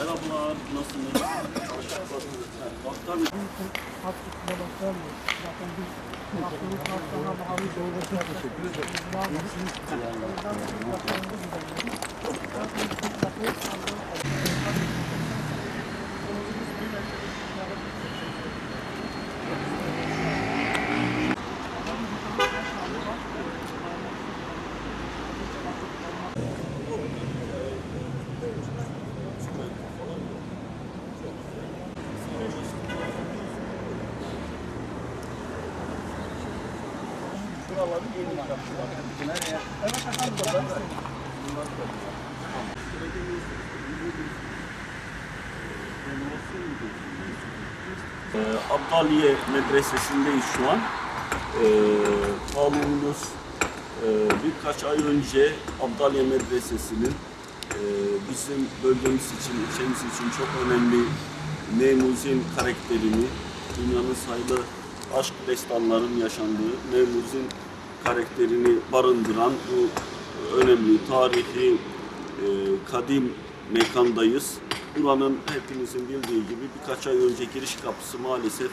Merhabalar, nasılsınız? Baktan Hakkı'na bakıyorum. Zaten biz hakkımız hakkına bağlı devlete teşekkür ederiz. Buraları yeni Abdaliye Medresesi'ndeyiz şu an. Ee, Malumunuz e, birkaç ay önce Abdaliye Medresesi'nin e, bizim bölgemiz için, ilçemiz için çok önemli Nemuzin karakterini, dünyanın sayılı aşk destanların yaşandığı Nemuzin karakterini barındıran bu önemli tarihi e, kadim mekandayız. Buranın hepinizin bildiği gibi birkaç ay önce giriş kapısı maalesef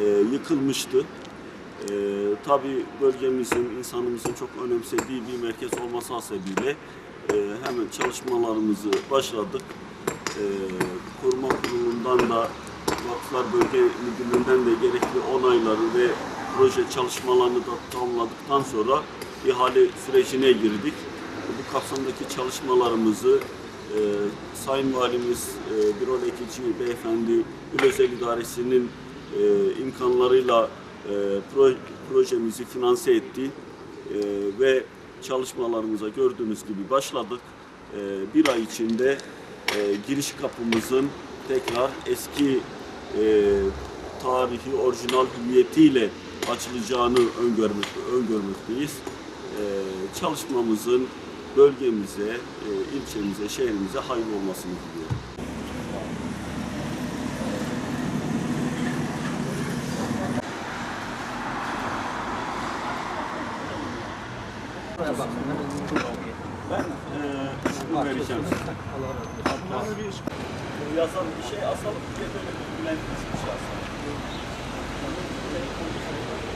e, yıkılmıştı. E, Tabi bölgemizin, insanımızın çok önemsediği bir merkez olması hasebiyle e, hemen çalışmalarımızı başladık. E, Koruma Kurulu'ndan da Vakıflar Bölge Müdürlüğü'nden de gerekli onayları ve proje çalışmalarını da tamamladıktan sonra ihale sürecine girdik. Bu kapsamdaki çalışmalarımızı e, Sayın Valimiz e, Birol Ekici Beyefendi İl İdaresi'nin e, imkanlarıyla e, pro- projemizi finanse etti E, ve çalışmalarımıza gördüğünüz gibi başladık. E, bir ay içinde e, giriş kapımızın tekrar eski e, tarihi orijinal hüviyetiyle açılacağını öngörmek, öngörmekteyiz. E, çalışmamızın bölgemize, e, ilçemize, şehrimize hayırlı olmasını diliyorum. Ben e, vereceğim. Bana bir yasal bir şey asalım, de böyle bir şey asalım.